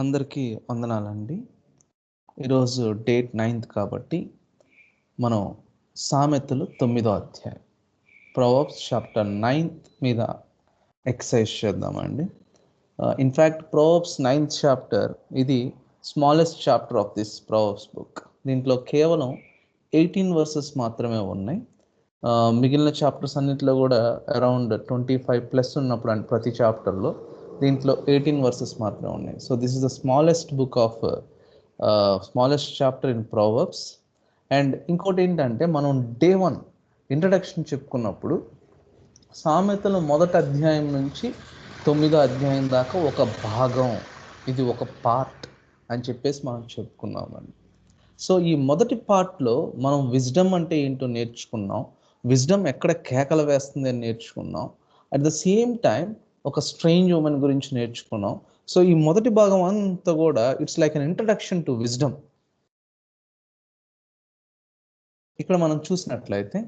అందరికీ వందనాలండి. ఈరోజు డేట్ నైన్త్ కాబట్టి మనం సామెతలు తొమ్మిదో అధ్యాయం. ప్రొవర్బ్స్ చాప్టర్ నైన్త్ మీద ఎక్సైజ్ చేద్దామండి. In fact Proverbs ninth chapter ఇది smallest chapter of this Proverbs book. దీంట్లో కేవలం ఎయిటీన్ వర్సెస్ మాత్రమే ఉన్నాయి. మిగిలిన చాప్టర్స్ అన్నింటిలో కూడా అరౌండ్ ట్వంటీ ఫైవ్ ప్లస్ ఉన్నప్పుడు అంటే ప్రతి చాప్టర్లో దీంట్లో ఎయిటీన్ వర్సెస్ మాత్రమే ఉన్నాయి. So this is the smallest book of smallest chapter in Proverbs and ఇంకోటి ఏంటంటే మనం డే వన్ ఇంట్రడక్షన్ చెప్పుకున్నప్పుడు సామెతల మొదటి అధ్యాయం నుంచి తొమ్మిదో అధ్యాయం దాకా ఒక భాగం ఇది ఒక పార్ట్ అని చెప్పేసి మనం చెప్పుకున్నామండి సో ఈ మొదటి పార్ట్లో మనం విజ్డమ్ అంటే ఏంటో నేర్చుకున్నాం. విజ్డమ్ ఎక్కడ కేకలు వేస్తుంది అని నేర్చుకున్నాం. అట్ ద సేమ్ టైం ఒక స్ట్రేంజ్ ఉమెన్ గురించి నేర్చుకున్నాం. సో ఈ మొదటి భాగం అంతా కూడా it's like an introduction to wisdom ఇక్కడ మనం చూసినట్లయితే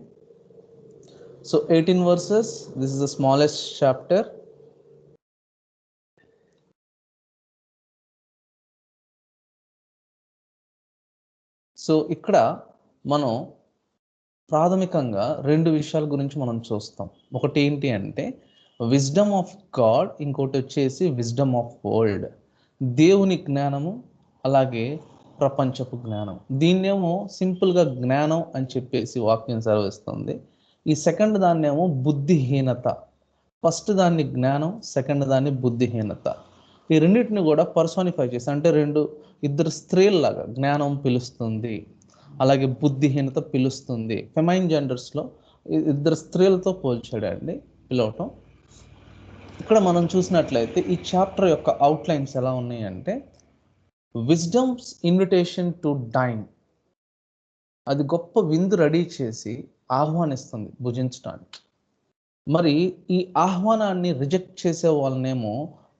so eighteen verses this is the smallest chapter so ఇక్కడ మనం ప్రాథమికంగా రెండు విషయాల గురించి మనం చూస్తాం. ఒకటి ఏంటి అంటే విజ్డమ్ ఆఫ్ గాడ్ ఇంకోటి వచ్చేసి విజ్డమ్ ఆఫ్ వరల్డ్ దేవుని జ్ఞానము అలాగే ప్రపంచపు జ్ఞానం. దీన్నేమో సింపుల్గా జ్ఞానం అని చెప్పేసి వాక్యం సెలవిస్తుంది. ఈ సెకండ్ దాన్నేమో బుద్ధిహీనత. ఫస్ట్ దాన్ని జ్ఞానం సెకండ్ దాన్ని బుద్ధిహీనత. ఈ రెండింటిని కూడా పర్సోనిఫై చేసి అంటే రెండు ఇద్దరు స్త్రీల్లాగా జ్ఞానం పిలుస్తుంది. అలాగే బుద్ధిహీనత పిలుస్తుంది. ఫెమైన్ జెండర్స్లో ఇద్దరు స్త్రీలతో పోల్చాడండి పిలవటం. ఇక్కడ మనం చూసినట్లయితే ఈ చాప్టర్ యొక్క అవుట్లైన్స్ ఎలా ఉన్నాయంటే విజ్డమ్స్ ఇన్విటేషన్ టు డైన్ అది గొప్ప విందు రెడీ చేసి ఆహ్వానిస్తుంది భుజించడానికి మరి ఈ ఆహ్వానాన్ని రిజెక్ట్ చేసే వాళ్ళనేమో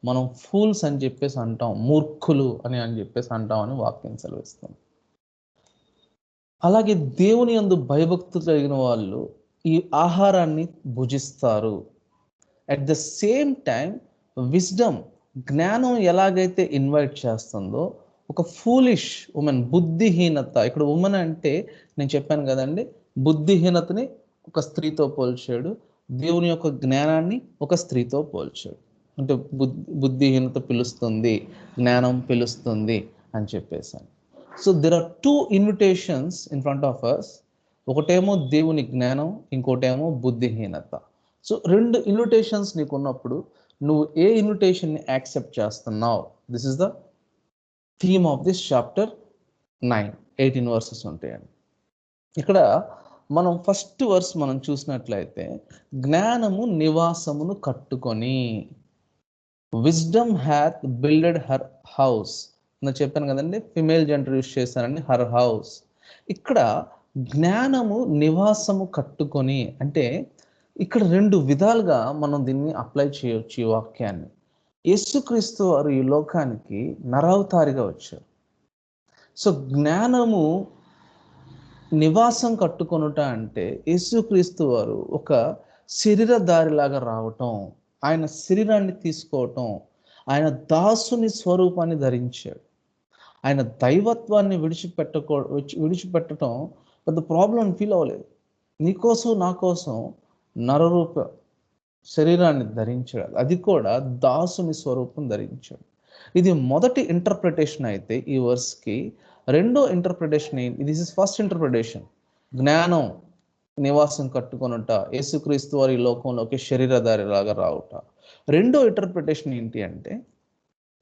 మనం ఫూల్స్ అని చెప్పేసి అంటాం మూర్ఖులు అని అని చెప్పేసి అంటాం అని వాక్యం సెలవిస్తాం అలాగే దేవుని యందు భయభక్తులు కలిగిన వాళ్ళు ఈ ఆహారాన్ని భుజిస్తారు. At the same time wisdom జ్ఞానం ఎలాగైతే ఇన్వైట్ చేస్తుందో ఒక ఫూలిష్ ఉమెన్ బుద్ధిహీనత. ఇక్కడ ఉమెన్ అంటే నేను చెప్పాను కదండి బుద్ధిహీనతని ఒక స్త్రీతో పోల్చాడు దేవుని యొక్క జ్ఞానాన్ని ఒక స్త్రీతో పోల్చాడు. అంటే బుద్ధి బుద్ధిహీనత పిలుస్తుంది జ్ఞానం పిలుస్తుంది అని చెప్పేసాను. So there are two invitations in front of us ఒకటేమో దేవుని జ్ఞానం ఇంకోటేమో బుద్ధిహీనత. సో రెండు ఇన్విటేషన్స్ నీకు ఉన్నప్పుడు నువ్వు ఏ ఇన్విటేషన్ని యాక్సెప్ట్ చేస్తున్నావు? This is the theme of this chapter nine eighteen verses ఉంటాయండి. ఇక్కడ మనం ఫస్ట్ వర్స్ మనం చూసినట్లయితే జ్ఞానము నివాసమును కట్టుకొని wisdom hath builded her house నేను చెప్పాను కదండి ఫిమేల్ జెండర్ యూస్ చేశానండి హర్ హౌస్ ఇక్కడ జ్ఞానము నివాసము కట్టుకొని అంటే ఇక్కడ రెండు విధాలుగా మనం దీన్ని అప్లై చేయొచ్చు ఈ వాక్యాన్ని. యేసుక్రీస్తు వారు ఈ లోకానికి నరావతారిగా వచ్చారు. సో జ్ఞానము నివాసం కట్టుకొనుట అంటే యేసుక్రీస్తు వారు ఒక శరీరధారిలాగా రావటం ఆయన శరీరాన్ని తీసుకోవటం ఆయన దాసుని స్వరూపాన్ని ధరించాడు. ఆయన దైవత్వాన్ని విడిచిపెట్టకో విడిచిపెట్టడం పెద్ద ప్రాబ్లం ఫీల్ అవ్వలేదు. నీకోసం నా కోసం నరరూప శరీరాన్ని ధరించాడు. అది కూడా దాసుని స్వరూపం ధరించాడు. ఇది మొదటి ఇంటర్ప్రిటేషన్ అయితే ఈ వర్స్కి రెండో ఇంటర్ప్రిటేషన్ ఏంటి దిస్ ఇస్ ఫస్ట్ ఇంటర్ప్రిటేషన్ జ్ఞానం నివాసం కట్టుకొనుట యేసుక్రీస్తు వారి ఈ లోకంలోకి శరీరధారిలాగా రావుట. రెండో ఇంటర్ప్రిటేషన్ ఏంటి అంటే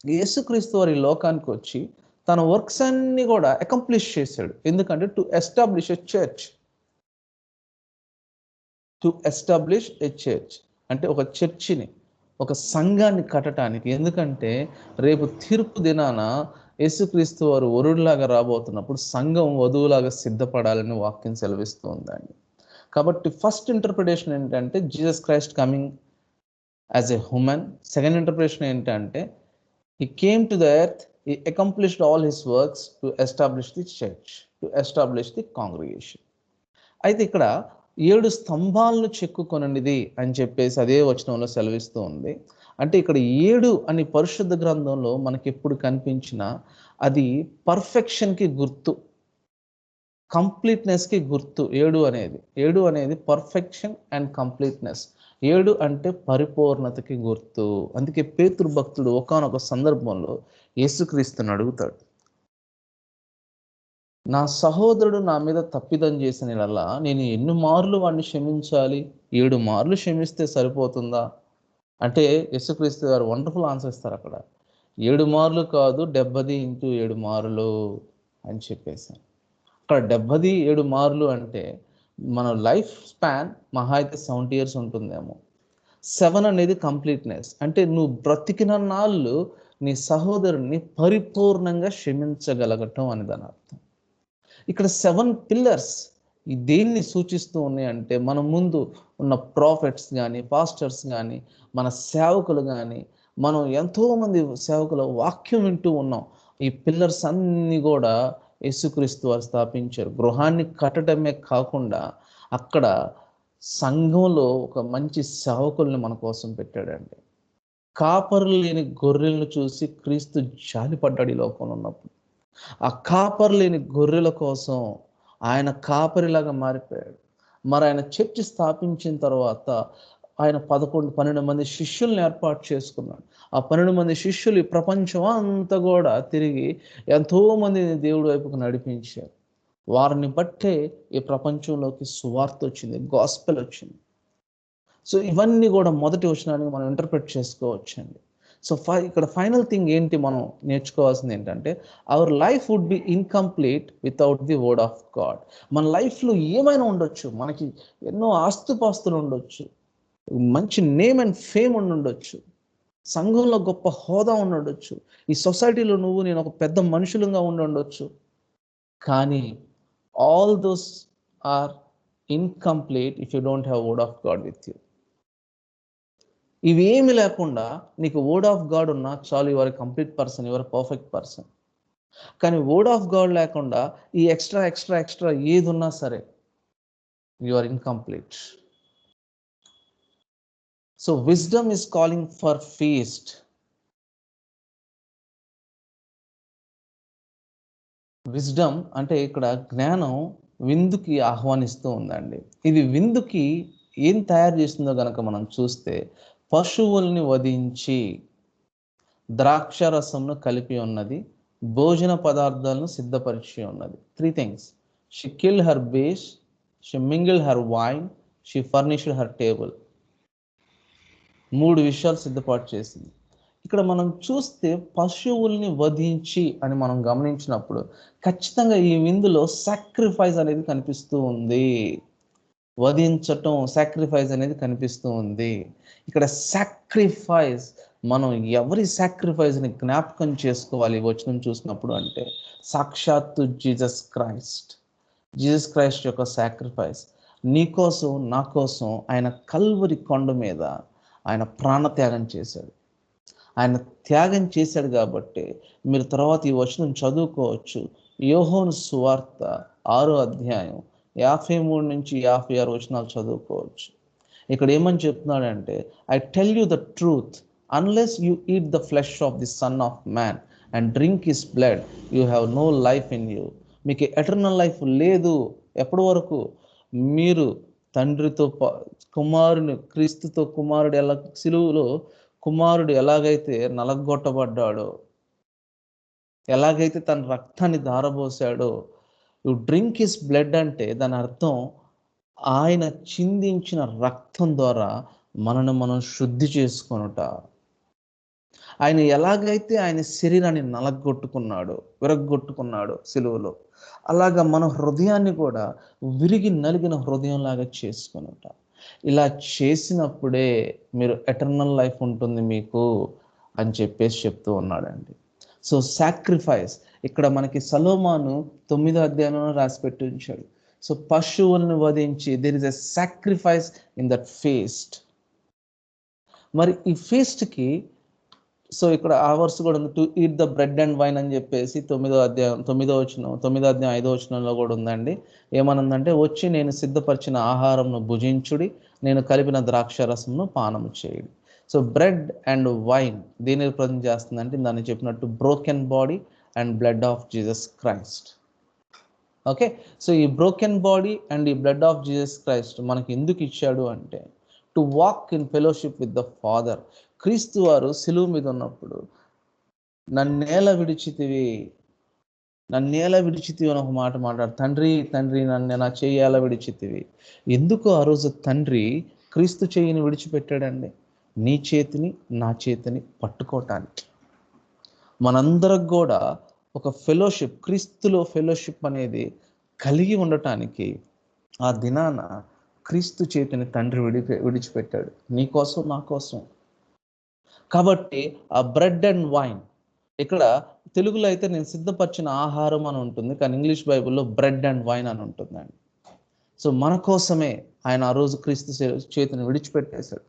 యేసుక్రీస్తు వారి లోకానికి వచ్చి తన వర్క్స్ అన్ని కూడా అకంప్లిష్ చేశాడు. ఎందుకంటే to establish a church to establish a church అంటే ఒక చర్చిని ఒక సంఘాన్ని కట్టడానికి. ఎందుకంటే రేపు తీర్పు దినాన యేసుక్రీస్తు వారు వరుడిలాగా రాబోతున్నప్పుడు సంఘం వధువులాగా సిద్ధపడాలని వాక్యం సెలవిస్తుందండి. కాబట్టి ఫస్ట్ ఇంటర్ప్రిటేషన్ ఏంటంటే Jesus Christ coming as a human. Second interpretation ఏంటంటే he came to the earth he accomplished all his works to establish the church to establish the congregation. అయితే ఇక్కడ ఏడు స్తంభాలను చెక్కుకొననిది అని చెప్పేసి అదే వచనంలో సెలవిస్తూ ఉంది. అంటే ఇక్కడ ఏడు అని పరిశుద్ధ గ్రంథంలో మనకి ఎప్పుడు కనిపించినా అది పర్ఫెక్షన్కి గుర్తు. కంప్లీట్నెస్కి గుర్తు. ఏడు అనేది. ఏడు అనేది పర్ఫెక్షన్ అండ్ కంప్లీట్నెస్. ఏడు అంటే పరిపూర్ణతకి గుర్తు. అందుకే పేతృభక్తుడు ఒకనొక సందర్భంలో యేసుక్రీస్తుని అడుగుతాడు. నా సహోదరుడు నా మీద తప్పిదం చేసిన ఇలా నేను ఎన్ని మార్లు వాడిని క్షమించాలి? ఏడు మార్లు క్షమిస్తే సరిపోతుందా? అంటే యేసుక్రీస్తు గారు వండర్ఫుల్ ఆన్సర్ ఇస్తారు అక్కడ. ఏడు మార్లు కాదు డెబ్బది ఇంటూ ఏడు మార్లు అని చెప్పేసి. అక్కడ డెబ్బది ఏడు మార్లు అంటే మన లైఫ్ స్పాన్ మహా అయితే సెవెంటీ ఇయర్స్ ఉంటుందేమో. సెవెన్ అనేది కంప్లీట్నెస్. అంటే నువ్వు బ్రతికిన నాళ్ళు నీ సహోదరుని పరిపూర్ణంగా క్షమించగలగటం అని దాని అర్థం. ఇక్కడ సెవెన్ పిల్లర్స్ ఈ దేన్ని సూచిస్తూ ఉన్నాయి అంటే మన ముందు ఉన్న ప్రాఫిట్స్ కానీ పాస్టర్స్ కానీ మన సేవకులు కానీ మనం ఎంతోమంది సేవకుల వాక్యం వింటూ ఉన్నాం. ఈ పిల్లర్స్ అన్నీ కూడా యేసుక్రీస్తు వారు స్థాపించారు. గృహాన్ని కట్టడమే కాకుండా అక్కడ సంఘంలో ఒక మంచి సేవకుల్ని మన కోసం పెట్టాడండి. కాపరు లేని గొర్రెలను చూసి క్రీస్తు జాలిపడ్డాడు ఈ లోకంలో ఉన్నప్పుడు. ఆ కాపరి లేని గొర్రెల కోసం ఆయన కాపరిలాగా మారిపోయాడు. మరి ఆయన చర్చి స్థాపించిన తర్వాత ఆయన పదకొండు పన్నెండు మంది శిష్యుల్ని ఏర్పాటు చేసుకున్నాడు. ఆ పన్నెండు మంది శిష్యులు ఈ ప్రపంచం అంతా కూడా తిరిగి ఎంతో మందిని దేవుడి వైపుకు నడిపించారు. వారిని బట్టే ఈ ప్రపంచంలోకి సువార్త వచ్చింది గాస్పెల్ వచ్చింది. సో ఇవన్నీ కూడా మొదటి వచనానికి మనం ఇంటర్ప్రిట్ చేసుకోవచ్చండి. సో ఫై ఇక్కడ ఫైనల్ థింగ్ ఏంటి మనం నేర్చుకోవాల్సింది ఏంటంటే our life would be incomplete without the word of God మన లైఫ్లో ఏమైనా ఉండొచ్చు మనకి ఎన్నో ఆస్తుపాస్తులు ఉండొచ్చు మంచి నేమ్ అండ్ ఫేమ్ ఉండి ఉండొచ్చు సంఘంలో గొప్ప హోదా ఉండొచ్చు ఈ సొసైటీలో నువ్వు నేను ఒక పెద్ద మనుషులుగా ఉండి ఉండొచ్చు. కానీ all those are incomplete if you don't have word of God with you ఇవేమి లేకుండా నీకు వర్డ్ ఆఫ్ గాడ్ ఉన్నా చాలు your complete person your perfect person కానీ వర్డ్ ఆఫ్ గాడ్ లేకుండా ఈ ఎక్స్ట్రా ఎక్స్ట్రా ఎక్స్ట్రా ఏది ఉన్నా సరే you are incomplete so wisdom is calling for feast wisdom అంటే ఇక్కడ జ్ఞానం విందుకి ఆహ్వానిస్తూ ఉందండి. ఇది విందుకి ఏం తయారు చేస్తుందో గనక మనం చూస్తే పశువుల్ని వధించి ద్రాక్షరసంను కలిపి ఉన్నది భోజన పదార్థాలను సిద్ధపరిచి ఉన్నది. Three things she kill her beasts she mingle her wine she furnished her table మూడు విషయాలు సిద్ధపాటు చేసింది. ఇక్కడ మనం చూస్తే పశువుల్ని వధించి అని మనం గమనించినప్పుడు ఖచ్చితంగా ఈ విందులో సాక్రిఫైస్ అనేది కనిపిస్తూ ఉంది. వధించటం సాక్రిఫైస్ అనేది కనిపిస్తూ ఉంది. ఇక్కడ సాక్రిఫైస్ మనం ఎవరి సాక్రిఫైస్ని జ్ఞాపకం చేసుకోవాలి వచనం చూసినప్పుడు అంటే సాక్షాత్తు జీసస్ క్రైస్ట్ జీసస్ క్రైస్ట్ యొక్క సాక్రిఫైస్ నీ కోసం నా కోసం ఆయన కల్వరి కొండ మీద ఆయన ప్రాణత్యాగం చేశాడు. ఆయన త్యాగం చేశాడు కాబట్టి మీరు తర్వాత ఈ వచనం చదువుకోవచ్చు. యోహోను సువార్త ఆరో అధ్యాయం యాభై మూడు నుంచి యాభై ఆరు వచనాలు చదువుకోవచ్చు. ఇక్కడ ఏమని చెప్తున్నాడంటే I tell you the truth unless you eat the flesh of the son of man and drink his blood you have no life in you మీకు ఎటర్నల్ లైఫ్ లేదు ఎప్పటి వరకు? మీరు తండ్రితో కుమారుని క్రీస్తుతో కుమారుడు ఎలా సిలువులో కుమారుడు ఎలాగైతే నలగొట్టబడ్డాడో ఎలాగైతే తన రక్తాన్ని ధారబోసాడో యు డ్రింక్ హిస్ బ్లడ్ అంటే దాని అర్థం ఆయన చిందించిన రక్తం ద్వారా మనను మనం శుద్ధి చేసుకొనుట. ఆయన ఎలాగైతే ఆయన శరీరాన్ని నలగొట్టుకున్నాడు విరగొట్టుకున్నాడు సిలువలో అలాగా మన హృదయాన్ని కూడా విరిగి నలిగిన హృదయంలాగా చేసుకొనుట. ఇలా చేసినప్పుడే మీరు ఎటర్నల్ లైఫ్ ఉంటుంది మీకు అని చెప్పేసి చెప్తూ ఉన్నాడండి. సో సాక్రిఫైస్ ఇక్కడ మనకి సలోమాను తొమ్మిదో అధ్యాయంలో రాసి పెట్టి ఉంచాడు సో పశువులను వధించి there is a sacrifice in that feast మరి ఈ ఫేస్ట్కి సో ఇక్కడ ఆవర్స్ కూడా ఉంది to eat the bread and wine అని చెప్పేసి తొమ్మిదో అధ్యాయం తొమ్మిదో వచ్చిన తొమ్మిదో అధ్యాయం ఐదో వచనంలో కూడా ఉందండి. ఏమనుందంటే వచ్చి నేను సిద్ధపరిచిన ఆహారంను భుజించుడి నేను కలిపిన ద్రాక్ష రసంను పానం చేయుడి. సో బ్రెడ్ అండ్ వైన్ దీని ప్రజెంట్ చేస్తుందంటే దాన్ని చెప్పినట్టు broken body and blood of Jesus Christ okay so ఈ బ్రోకెన్ బాడీ అండ్ ఈ బ్లడ్ ఆఫ్ జీసస్ క్రైస్ట్ మనకి ఎందుకు ఇచ్చాడు అంటే to walk in fellowship with the father క్రీస్తు వారు సిలువు మీద ఉన్నప్పుడు నన్నేల విడిచితివి నన్నేల విడిచితివి అని ఒక మాట మాట్లాడు తండ్రి తండ్రి నన్ను నా చేయాల విడిచితివి. ఎందుకు ఆ రోజు తండ్రి క్రీస్తు చేయిని విడిచిపెట్టాడండి? నీ చేతిని నా చేతిని పట్టుకోవటానికి మనందరికి కూడా ఒక ఫెలోషిప్ క్రీస్తులో ఫెలోషిప్ అనేది కలిగి ఉండటానికి ఆ దినాన క్రీస్తు చేతిని తండ్రి విడి విడిచిపెట్టాడు. నీ కోసం నా కోసం. కాబట్టి ఆ బ్రెడ్ అండ్ వైన్ ఇక్కడ తెలుగులో అయితే నేను సిద్ధపరిచిన ఆహారం అని ఉంటుంది కానీ ఇంగ్లీష్ బైబిల్లో బ్రెడ్ అండ్ వైన్ అని ఉంటుందండి. సో మన కోసమే ఆయన ఆ రోజు క్రీస్తు చే- చేతిని విడిచిపెట్టేశాడు.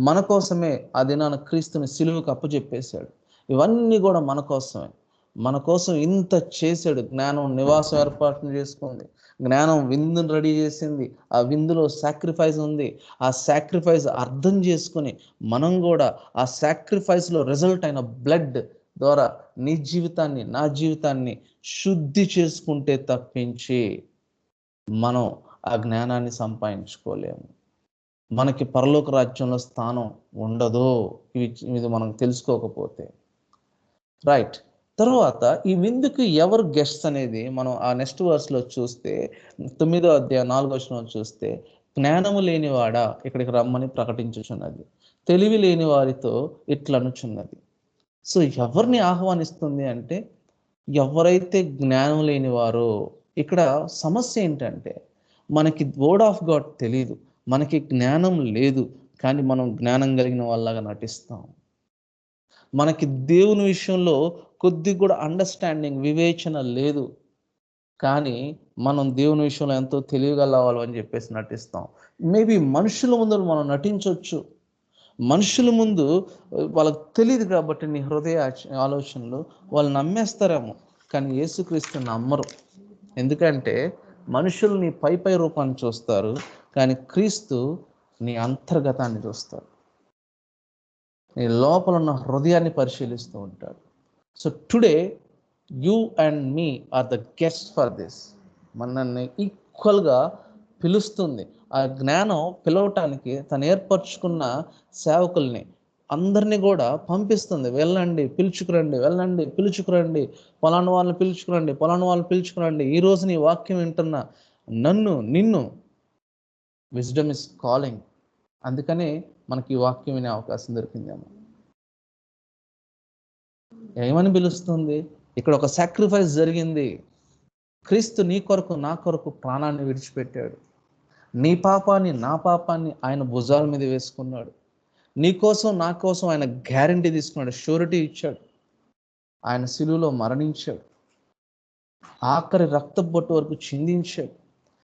మన కోసమే ఆ దినాన క్రీస్తుని సిలువుకు అప్పచెప్పేశాడు ఇవన్నీ కూడా మన కోసమే. మన కోసం ఇంత చేశాడు. జ్ఞానం నివాసం ఏర్పాటు చేసుకుంది. జ్ఞానం విందును రెడీ చేసింది. ఆ విందులో సాక్రిఫైస్ ఉంది. ఆ సాక్రిఫైస్ అర్థం చేసుకుని మనం కూడా ఆ సాక్రిఫైస్లో రిజల్ట్ అయిన బ్లడ్ ద్వారా నీ జీవితాన్ని నా జీవితాన్ని శుద్ధి చేసుకుంటే తప్పించి మనం ఆ జ్ఞానాన్ని సంపాదించుకోలేము. మనకి పరలోక రాజ్యంలో స్థానం ఉండదు. ఇవి ఇది మనం తెలుసుకోకపోతే. రైట్ తర్వాత ఈ విందుకు ఎవరు గెస్ట్స్ అనేది మనం ఆ నెక్స్ట్ వర్స్లో చూస్తే తొమ్మిదో అధ్యాయ నాలుగో వచనంలో చూస్తే జ్ఞానము లేనివాడా? ఇక్కడికి రమ్మని ప్రకటించుచున్నది. తెలివి లేని వారితో ఇట్లనుచున్నది. సో ఎవరిని ఆహ్వానిస్తుంది అంటే ఎవరైతే జ్ఞానం లేనివారో ఇక్కడ సమస్య ఏంటంటే మనకి వర్డ్ ఆఫ్ గాడ్ తెలియదు మనకి జ్ఞానం లేదు. కానీ మనం జ్ఞానం కలిగిన వాళ్ళగా నటిస్తాం. మనకి దేవుని విషయంలో కొద్ది కూడా అండర్స్టాండింగ్ వివేచన లేదు. కానీ మనం దేవుని విషయంలో ఎంతో తెలియగలవాలి అని చెప్పేసి నటిస్తాం. మేబీ మనుషుల ముందు మనం నటించవచ్చు. మనుషుల ముందు వాళ్ళకి తెలియదు కాబట్టి నీ హృదయ ఆలోచనలు వాళ్ళు నమ్మేస్తారేమో. కానీ యేసుక్రీస్తు నమ్మరు. ఎందుకంటే మనుషులు నీ పై పై రూపాన్ని చూస్తారు. కానీ క్రీస్తు నీ అంతర్గతాన్ని చూస్తారు. నీ లోపల ఉన్న హృదయాన్ని పరిశీలిస్తూ ఉంటాడు. So today you and me are the guest for this మనల్ని ఈక్వల్గా పిలుస్తుంది. ఆ జ్ఞానం పిలవటానికి తను ఏర్పరచుకున్న సేవకుల్ని అందరినీ కూడా పంపిస్తుంది. వెళ్ళండి పిలుచుకురండి వెళ్ళండి పిలుచుకురండి పొలాన్ని వాళ్ళని పిలుచుకురండి పొలాన్ని వాళ్ళని పిలుచుకురండి. ఈ నీ వాక్యం వింటున్న నన్ను నిన్ను విజ్డమ్ ఇస్ కాలింగ్ అందుకని మనకి ఈ వాక్యం వినే అవకాశం దొరికిందేమో. ఏమని పిలుస్తుంది? ఇక్కడ ఒక సాక్రిఫైస్ జరిగింది. క్రీస్తు నీ కొరకు నా కొరకు ప్రాణాన్ని విడిచిపెట్టాడు. నీ పాపాన్ని నా పాపాన్ని ఆయన భుజాల మీద వేసుకున్నాడు. నీ కోసం నా కోసం ఆయన గ్యారంటీ తీసుకున్నాడు. షూరిటీ ఇచ్చాడు. ఆయన శిలువలో మరణించాడు. ఆఖరి రక్త బొట్టు వరకు చిందించాడు.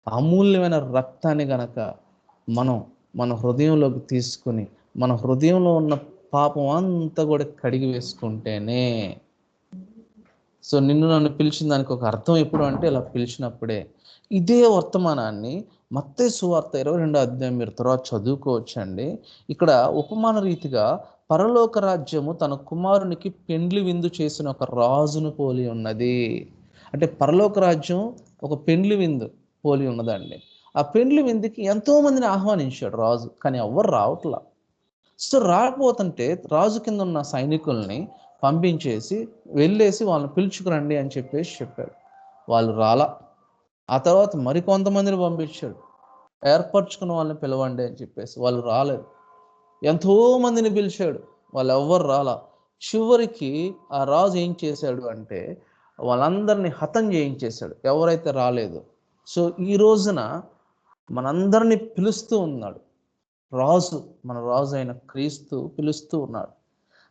అమూల్యమైన రక్తాన్ని గనక మనం మన హృదయంలోకి తీసుకుని మన హృదయంలో ఉన్న పాపం అంతా కూడా కడిగి వేసుకుంటేనే. సో నిన్ను నన్ను పిలిచిన దానికి ఒక అర్థం ఎప్పుడు అంటే ఇలా పిలిచినప్పుడే. ఇదే వర్తమానాన్ని మత్తే సువార్త ఇరవై రెండో అధ్యాయం మీరు తర్వాత చదువుకోవచ్చండి. ఇక్కడ ఉపమాన రీతిగా పరలోక రాజ్యము తన కుమారునికి పెండ్లి విందు చేసిన ఒక రాజును పోలి ఉన్నది. అంటే పరలోక రాజ్యం ఒక పెండ్లి విందు పోలి ఉన్నదండి. ఆ పెండ్లి విందుకి ఎంతో మందిని ఆహ్వానించాడు రాజు కానీ ఎవ్వరు రావట్లా. సో రాకపోతుంటే రాజు కింద ఉన్న సైనికుల్ని పంపించేసి వెళ్ళేసి వాళ్ళని పిలుచుకురండి అని చెప్పేసి చెప్పాడు. వాళ్ళు రాలా. ఆ తర్వాత మరికొంతమందిని పంపించాడు. ఏర్పరచుకున్న వాళ్ళని పిలవండి అని చెప్పేసి వాళ్ళు రాలేదు. ఎంతో మందిని పిలిచాడు. వాళ్ళు ఎవ్వరు రాలా. చివరికి ఆ రాజు ఏం చేశాడు అంటే వాళ్ళందరినీ హతం చేయించేశాడు. ఎవరైతే రాలేదు. సో ఈ రోజున మనందరినీ పిలుస్తూ ఉన్నాడు. రాజు మన రాజు అయిన క్రీస్తు పిలుస్తూ ఉన్నాడు.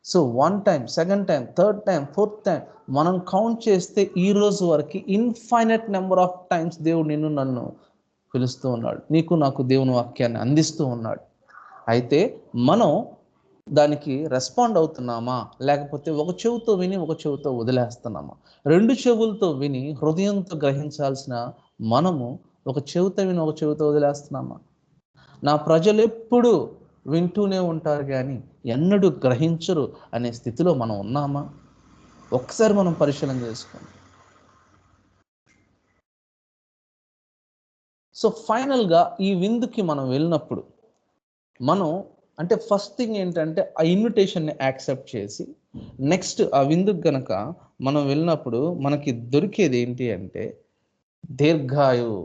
So one time second time third time fourth time మనం కౌంట్ చేస్తే ఈ రోజు వరకు ఇన్ఫైనట్ నెంబర్ ఆఫ్ టైమ్స్ దేవుడు నిన్ను నన్ను పిలుస్తూ ఉన్నాడు. నీకు నాకు దేవుని వాక్యాన్ని అందిస్తూ ఉన్నాడు. అయితే మనం దానికి రెస్పాండ్ అవుతున్నామా? లేకపోతే ఒక చెవుతో విని ఒక చెవుతో వదిలేస్తున్నామా? రెండు చెవులతో విని హృదయంతో గ్రహించాల్సిన మనము ఒక చెవితో విని ఒక చెవితో వదిలేస్తున్నామా? నా ప్రజలు ఎప్పుడు వింటూనే ఉంటారు కానీ ఎన్నడూ గ్రహించరు అనే స్థితిలో మనం ఉన్నామా? ఒక్కసారి మనం పరిశీలన చేసుకోండి. సో ఫైనల్గా ఈ విందుకి మనం వెళ్ళినప్పుడు మనం అంటే ఫస్ట్ థింగ్ ఏంటంటే ఆ ఇన్విటేషన్ని యాక్సెప్ట్ చేసి నెక్స్ట్ ఆ విందుకు గనక మనం వెళ్ళినప్పుడు మనకి దొరికేది ఏంటి అంటే దీర్ఘాయువు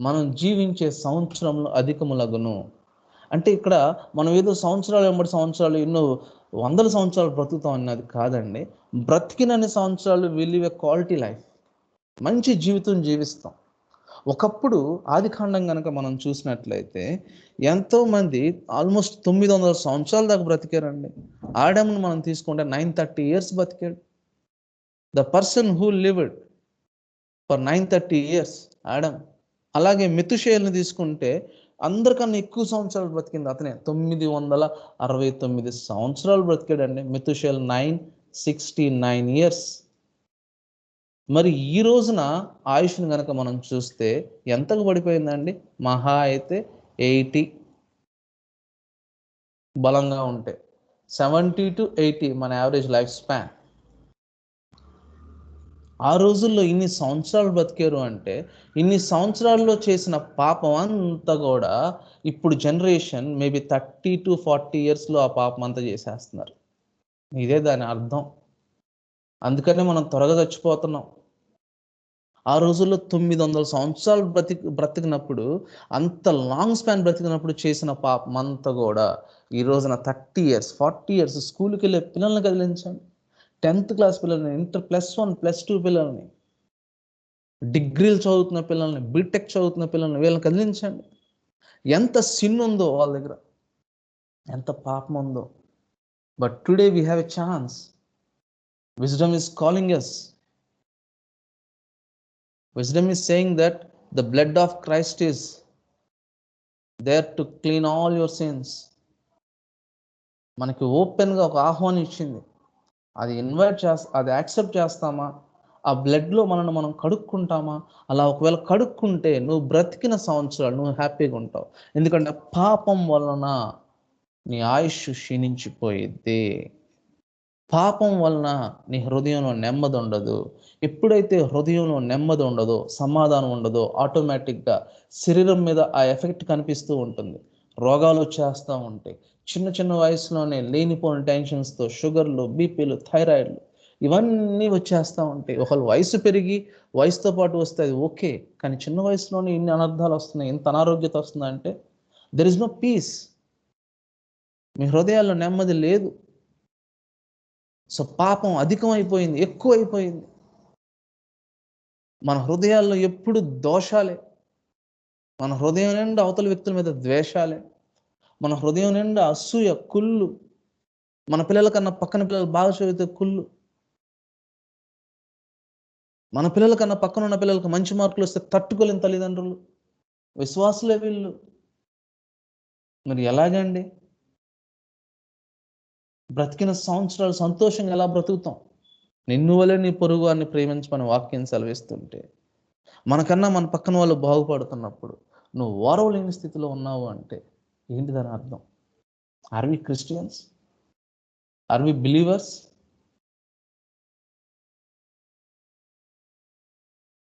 మనం జీవించే సంవత్సరంలో అధికములగును. అంటే ఇక్కడ మనం ఏదో సంవత్సరాలు ఎంబడి సంవత్సరాలు ఎన్నో వందల సంవత్సరాలు బ్రతుకుతాం అన్నది కాదండి. బ్రతికినన్ని సంవత్సరాలు విలివే క్వాలిటీ లైఫ్. మంచి జీవితం జీవిస్తాం. ఒకప్పుడు ఆది కాండం కనుక మనం చూసినట్లయితే ఎంతోమంది ఆల్మోస్ట్ తొమ్మిది వందల సంవత్సరాల దాకా బ్రతికారండి. ఆడమ్ని మనం తీసుకుంటే నైన్ థర్టీ ఇయర్స్ బ్రతికాడు. The person who lived for nine thirty years Adam అలాగే మెతుషేల్ని తీసుకుంటే అందరికన్నా ఎక్కువ సంవత్సరాలు బ్రతికింది అతనే. తొమ్మిది వందల అరవై తొమ్మిది సంవత్సరాలు బ్రతికాడండి Methuselah nine sixty nine years. మరి ఈ రోజున ఆయుష్ని కనుక మనం చూస్తే ఎంతకు పడిపోయిందండి? మహా అయితే ఎయిటీ బలంగా ఉంటే. సెవెంటీ టు ఎయిటీ మన యావరేజ్ లైఫ్ స్పాన్. ఆ రోజుల్లో ఇన్ని సంవత్సరాలు బ్రతికారు అంటే ఇన్ని సంవత్సరాల్లో చేసిన పాపం అంతా కూడా ఇప్పుడు generation maybe thirty to forty ఇయర్స్లో ఆ పాపం అంతా చేసేస్తున్నారు. ఇదే దాని అర్థం. అందుకనే మనం త్వరగా చచ్చిపోతున్నాం. ఆ రోజుల్లో తొమ్మిది వందల సంవత్సరాలు బ్రతికి బ్రతికినప్పుడు అంత లాంగ్ స్పాన్ బ్రతికినప్పుడు చేసిన పాపం అంతా కూడా ఈ రోజున థర్టీ ఇయర్స్ ఫార్టీ ఇయర్స్ స్కూల్కి వెళ్ళే పిల్లల్ని కదిలించండి. టెన్త్ క్లాస్ పిల్లల్ని inter plus one plus two పిల్లల్ని డిగ్రీలు చదువుతున్న పిల్లల్ని బీటెక్ చదువుతున్న పిల్లల్ని వీళ్ళని కదిలించండి. ఎంత సిన్ ఉందో వాళ్ళ దగ్గర ఎంత పాపం ఉందో. But today we have a chance wisdom is calling as wisdom is saying that the blood of Christ is there to clean all your sins మనకి ఓపెన్గా ఒక ఆహ్వానం ఇచ్చింది. అది ఇన్వైట్ చేస్తా అది యాక్సెప్ట్ చేస్తామా? ఆ బ్లడ్లో మనల్ని మనం కడుక్కుంటామా? అలా ఒకవేళ కడుక్కుంటే నువ్వు బ్రతికిన సంవత్సరాలు నువ్వు హ్యాపీగా ఉంటావు. ఎందుకంటే పాపం వలన నీ ఆయుష్ క్షీణించిపోయిద్ది. పాపం వలన నీ హృదయంలో నెమ్మది ఉండదు. ఎప్పుడైతే హృదయంలో నెమ్మది ఉండదో సమాధానం ఉండదో ఆటోమేటిక్గా శరీరం మీద ఆ ఎఫెక్ట్ కనిపిస్తూ ఉంటుంది. రోగాలు వచ్చేస్తూ ఉంటాయి. చిన్న చిన్న వయసులోనే లేనిపోని టెన్షన్స్తో షుగర్లు బీపీలు థైరాయిడ్లు ఇవన్నీ వచ్చేస్తూ ఉంటాయి. ఒకళ్ళు వయసు పెరిగి వయసుతో పాటు వస్తే అది ఓకే కానీ చిన్న వయసులోనే ఇన్ని అనర్థాలు వస్తున్నాయి ఇంత అనారోగ్యత వస్తుందంటే దెర్ ఇస్ నో పీస్ మీ హృదయాల్లో నెమ్మది లేదు. సో పాపం అధికమైపోయింది ఎక్కువైపోయింది. మన హృదయాల్లో ఎప్పుడు దోషాలే. మన హృదయం నిండా అవతల వ్యక్తుల మీద ద్వేషాలే. మన హృదయం నిండా అసూయ కుళ్ళు. మన పిల్లల కన్నా పక్కన పిల్లలు బాగా చదివితే కుళ్ళు. మన పిల్లల కన్నా పక్కన ఉన్న పిల్లలకు మంచి మార్కులు వస్తే తట్టుకోలేని తల్లిదండ్రులు. విశ్వాసులే వీళ్ళు. మరి ఎలాగండి? బ్రతికిన సంవత్సరాలు సంతోషంగా ఎలా బ్రతుకుతాం? నిన్ను వలే నీ పొరుగు వారిని ప్రేమించమని వాక్యం సెలవిస్తుంటే మనకన్నా మన పక్కన వాళ్ళు బాగుపడుతున్నప్పుడు నువ్వు ఓరవలేని స్థితిలో ఉన్నావు అంటే ఏంటి దాని అర్థం? Are we Christians are we believers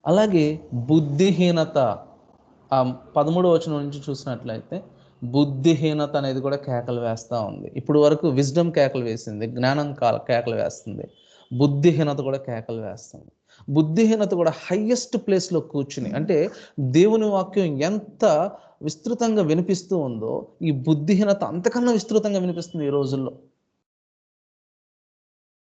అలాగే బుద్ధిహీనత ఆ పదమూడవ వచనం నుంచి చూసినట్లయితే బుద్ధిహీనత అనేది కూడా కేకలు వేస్తూ ఉంది. ఇప్పుడు వరకు విజ్డమ్ కేకలు వేసింది జ్ఞానం కా- కేకలు వేస్తుంది. బుద్ధిహీనత కూడా కేకలు వేస్తుంది. బుద్ధిహీనత కూడా హయ్యెస్ట్ ప్లేస్లో కూర్చుని అంటే దేవుని వాక్యం ఎంత విస్తృతంగా వినిపిస్తూ ఉందో ఈ బుద్ధిహీనత అంతకన్నా విస్తృతంగా వినిపిస్తుంది ఈ రోజుల్లో.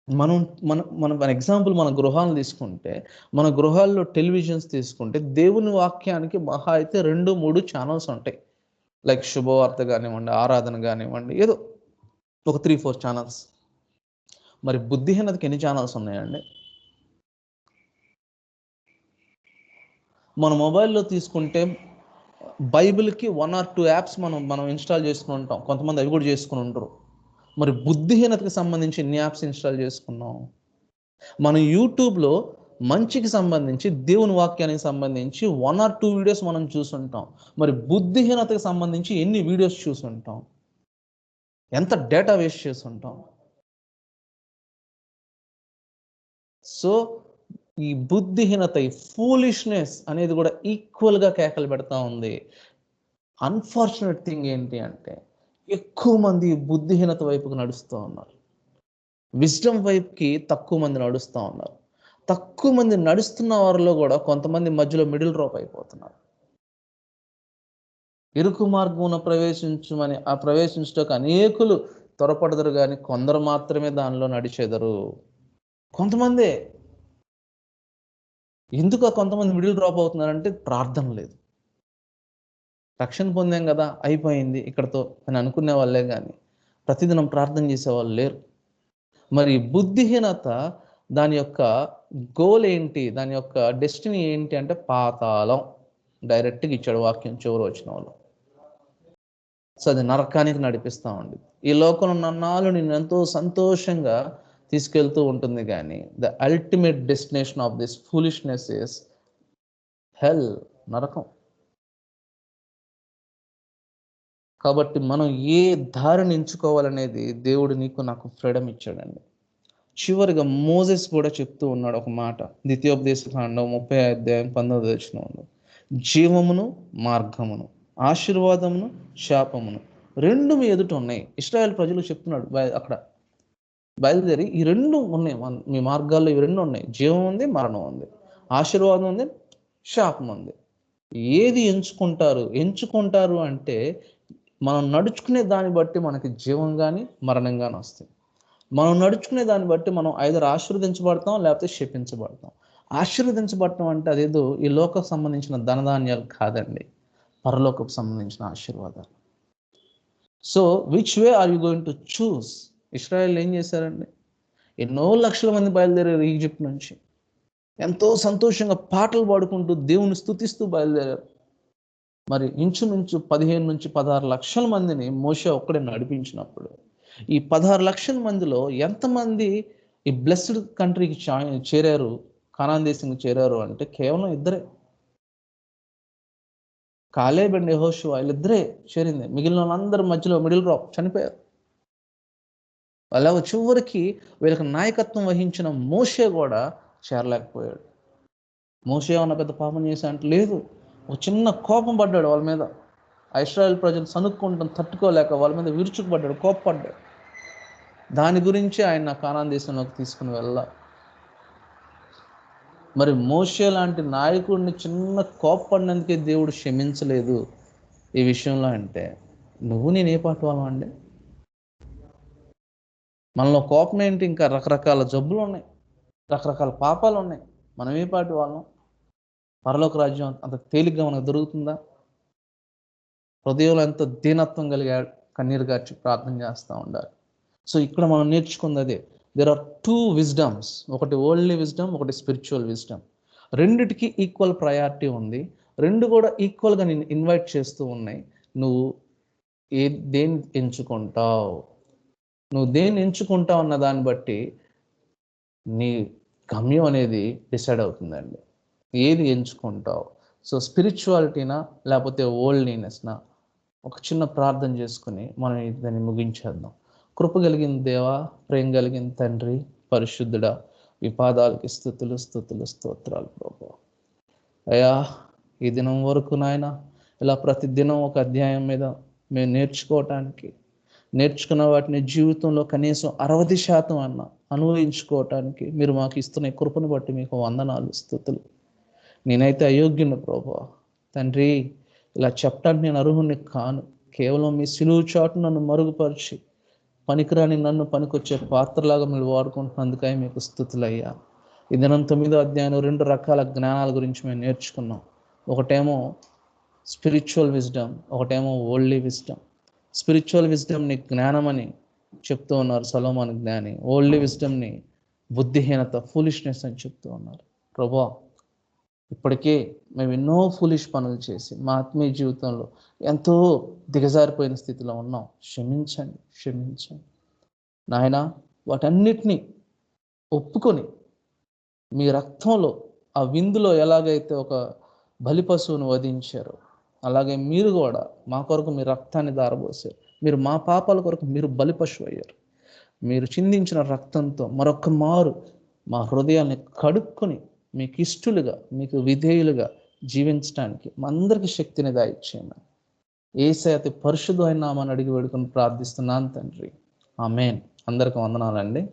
మనం మన మన మన ఎగ్జాంపుల్ మన గృహాలను తీసుకుంటే మన గృహాల్లో టెలివిజన్స్ తీసుకుంటే దేవుని వాక్యానికి మహా అయితే రెండు మూడు ఛానల్స్ ఉంటాయి. లైక్ శుభవార్త కానివ్వండి ఆరాధన కానివ్వండి ఏదో ఒక త్రీ ఫోర్ ఛానల్స్ మరి బుద్ధిహీనతకి ఎన్ని ఛానల్స్ ఉన్నాయండి? మన మొబైల్లో తీసుకుంటే బైబిల్కి వన్ ఆర్ టూ యాప్స్ మనం మనం ఇన్స్టాల్ చేసుకుని ఉంటాం. కొంతమంది అవి కూడా చేసుకుని ఉంటారు మరి బుద్ధిహీనతకి సంబంధించి ఎన్ని యాప్స్ ఇన్స్టాల్ చేసుకున్నాం. మనం యూట్యూబ్లో మంచికి సంబంధించి దేవుని వాక్యానికి సంబంధించి వన్ ఆర్ టూ వీడియోస్ మనం చూసుంటాం. మరి బుద్ధిహీనతకి సంబంధించి ఎన్ని వీడియోస్ చూసుంటాం? ఎంత డేటా వేస్ట్ చేసుంటాం సో ఈ బుద్ధిహీనత ఈ ఫూలిష్నెస్ అనేది కూడా ఈక్వల్గా కేకలు పెడతా ఉంది. అన్ఫార్చునేట్ థింగ్ ఏంటి అంటే ఎక్కువ మంది బుద్ధిహీనత వైపుకి నడుస్తూ ఉన్నారు. విజ్డమ్ వైపుకి తక్కువ మంది నడుస్తూ ఉన్నారు. తక్కువ మంది నడుస్తున్న వారిలో కూడా కొంతమంది మధ్యలో మిడిల్ డ్రాప్ అయిపోతున్నారు. ఇరుకు మార్గమున ప్రవేశించమని ఆ ప్రవేశించడానికి అనేకులు త్వరపడదరు కానీ కొందరు మాత్రమే దానిలో నడిచేదరు. కొంతమందే ఎందుకు కొంతమంది మిడిల్ డ్రాప్ అవుతున్నారంటే ప్రార్థన లేదు. రక్షణ పొందాం కదా అయిపోయింది ఇక్కడతో అని అనుకునే వాళ్ళే కానీ ప్రతిదినం ప్రార్థన చేసే వాళ్ళు లేరు. మరి బుద్ధిహీనత దాని యొక్క గోల్ ఏంటి దాని యొక్క డెస్టినీ ఏంటి అంటే పాతాళం. డైరెక్ట్గా ఇచ్చాడు వాక్యం చివరి వచ్చిన వాళ్ళు సో అది నరకానికి నడిపిస్తూ ఉంది ఈ లోకంలో నన్నాళ్ళు నేను ఎంతో సంతోషంగా తీసుకెళ్తూ ఉంటుంది కానీ the ultimate destination of this foolishness is hell నరకం. కాబట్టి మనం ఏ దారిని ఎంచుకోవాలనేది దేవుడు నీకు నాకు ఫ్రీడమ్ ఇచ్చాడండి. చివరిగా మోజెస్ కూడా చెప్తూ ఉన్నాడు ఒక మాట. ద్వితీయోపదేశ కాండం ముప్పై అధ్యాయం పంతొమ్మిది వచ్చిన జీవమును మార్గమును ఆశీర్వాదమును శాపమును రెండు మీ ఎదుట ఉన్నాయి. ఇస్రాయల్ ప్రజలు చెప్తున్నాడు అక్కడ. బయలుదేరి ఈ రెండు ఉన్నాయి. మీ మార్గాల్లో ఇవి రెండు ఉన్నాయి. జీవం ఉంది మరణం ఉంది. ఆశీర్వాదం ఉంది శాపం ఉంది. ఏది ఎంచుకుంటారు? ఎంచుకుంటారు అంటే మనం నడుచుకునే దాన్ని బట్టి మనకి జీవం కానీ మరణం కానీ వస్తుంది మనం నడుచుకునే దాన్ని బట్టి మనం ఐదరు ఆశీర్వదించబడతాం లేకపోతే శపించబడతాం. ఆశీర్వదించబడటం అంటే అదేదో ఈ లోకకు సంబంధించిన ధనధాన్యాలు కాదండి. పరలోకకు సంబంధించిన ఆశీర్వాదాలు. So which way are you going to choose Israel ఏం చేశారండి? ఎన్నో లక్షల మంది బయలుదేరారు ఈజిప్ట్ నుంచి. ఎంతో సంతోషంగా పాటలు పాడుకుంటూ దేవుని స్థుతిస్తూ బయలుదేరారు. మరి ఇంచుమించు పదిహేను నుంచి పదహారు లక్షల మందిని మోషే ఒక్కడే నడిపించినప్పుడు ఈ పదహారు లక్షల మందిలో ఎంతమంది ఈ బ్లెస్డ్ కంట్రీకి చా- చేరారు కానాన్ దేశంకి చేరారు అంటే కేవలం ఇద్దరే. కాలేబ్ అండ్ వాళ్ళిద్దరే వీళ్ళిద్దరే చేరింది. మిగిలిన వాళ్ళందరి మధ్యలో మిడిల్ డ్రాప్ చనిపోయారు. అలా చివరికి వీళ్ళకి నాయకత్వం వహించిన మోషే కూడా చేరలేకపోయాడు. మోషే ఉన్న పెద్ద పాపం చేసే అంటే లేదు. ఒక చిన్న కోపం పడ్డాడు వాళ్ళ మీద. ఆ ఇస్రాయల్ ప్రజలు సనుక్కుంటాం తట్టుకోలేక వాళ్ళ మీద విరుచుకుపడ్డాడు కోపపడ్డాడు. దాని గురించి ఆయన కానాన్ దేశంలోకి తీసుకుని వెళ్ళ. మరి మోషే లాంటి నాయకుడిని చిన్న కోపపడినందుకే దేవుడు క్షమించలేదు. ఈ విషయంలో అంటే నువ్వు నేను ఏ పాటు వాళ్ళం అండి మనలో కోపం ఏంటి? ఇంకా రకరకాల జబ్బులు ఉన్నాయి. రకరకాల పాపాలు ఉన్నాయి. మనం ఏ పాటి వాళ్ళం? పరలోక రాజ్యం అంత తేలిగ్గా మనకు దొరుకుతుందా? హృదయంలో ఎంత దీనత్వం కలిగా కన్నీరు గార్చి ప్రార్థన చేస్తూ ఉండాలి. సో ఇక్కడ మనం నేర్చుకుంది అదే. దేర్ ఆర్ టూ విజ్డమ్స్ ఒకటి ఓల్డ్లీ విజ్డమ్ ఒకటి స్పిరిచువల్ విజ్డమ్ రెండిటికి ఈక్వల్ ప్రయారిటీ ఉంది. రెండు కూడా ఈక్వల్గా నేను ఇన్వైట్ చేస్తూ ఉన్నాయి. నువ్వు ఏ దేన్ని ఎంచుకుంటావు? నువ్వు దేన్ని ఎంచుకుంటావు అన్న దాన్ని బట్టి నీ గమ్యం అనేది డిసైడ్ అవుతుందండి. ఏది ఎంచుకుంటావు? సో స్పిరిచువాలిటీనా లేకపోతే ఓల్డ్లీనెస్నా? ఒక చిన్న ప్రార్థన చేసుకుని మనం దాన్ని ముగించేద్దాం. కృప కలిగిన దేవా ప్రేమ కలిగిన తండ్రి పరిశుద్ధుడా ఈ పాదాలకి స్థుతులు స్థుతులు స్తోత్రాలు ప్రభు. అయ్యా ఈ దినం వరకు నాయన ఇలా ప్రతి దినం ఒక అధ్యాయం మీద మేము నేర్చుకోవటానికి నేర్చుకున్న వాటిని జీవితంలో కనీసం అరవది శాతం అన్న అనుభవించుకోవటానికి మీరు మాకు ఇస్తున్న కృపను బట్టి మీకు వందనాలు స్థుతులు. నేనైతే అయోగ్యుని ప్రభా. తండ్రి ఇలా చెప్పడానికి నేను అర్హుని కాను. కేవలం మీ సిలువు చాటు నన్ను మరుగుపరిచి పనికిరాని నన్ను పనికొచ్చే పాత్రలాగా మీరు వాడుకుంటున్నందుకై మీకు స్థుతులయ్యా. ఈ దినం తొమ్మిదో అధ్యాయం రెండు రకాల జ్ఞానాల గురించి మేము నేర్చుకున్నాం. ఒకటేమో స్పిరిచువల్ విజ్డమ్ ఒకటేమో ఓల్డ్లీ విజ్డమ్ స్పిరిచువల్ విజ్డమ్ని జ్ఞానం అని చెప్తూ ఉన్నారు సలోమాన్ జ్ఞాని. ఓల్డ్ విజ్డమ్ని బుద్ధిహీనత ఫూలిష్నెస్ అని చెప్తూ ఉన్నారు. ప్రభా ఇప్పటికే మేము ఎన్నో ఫూలిష్ పనులు చేసి మా ఆత్మీయ జీవితంలో ఎంతో దిగజారిపోయిన స్థితిలో ఉన్నాం. క్షమించండి క్షమించండి. నాయన వాటన్నిటినీ ఒప్పుకొని మీ రక్తంలో ఆ విందులో ఎలాగైతే ఒక బలి పశువును వధించారో అలాగే మీరు కూడా మా కొరకు మీ రక్తాన్ని దారబోసారు. మీరు మా పాపాల కొరకు మీరు బలిపశు అయ్యారు మీరు చిందించిన రక్తంతో మరొక మారు మా హృదయాన్ని కడుక్కొని మీకు ఇష్టలుగా మీకు విధేయులుగా జీవించడానికి మా అందరికీ శక్తిని దాయిచ్చేయమని ఏసై అతి పరిశుద్ధమైన నామని అడిగి వేడుకొని ప్రార్థిస్తున్నాను తండ్రి. ఆమెన్. అందరికి వందనాలండి.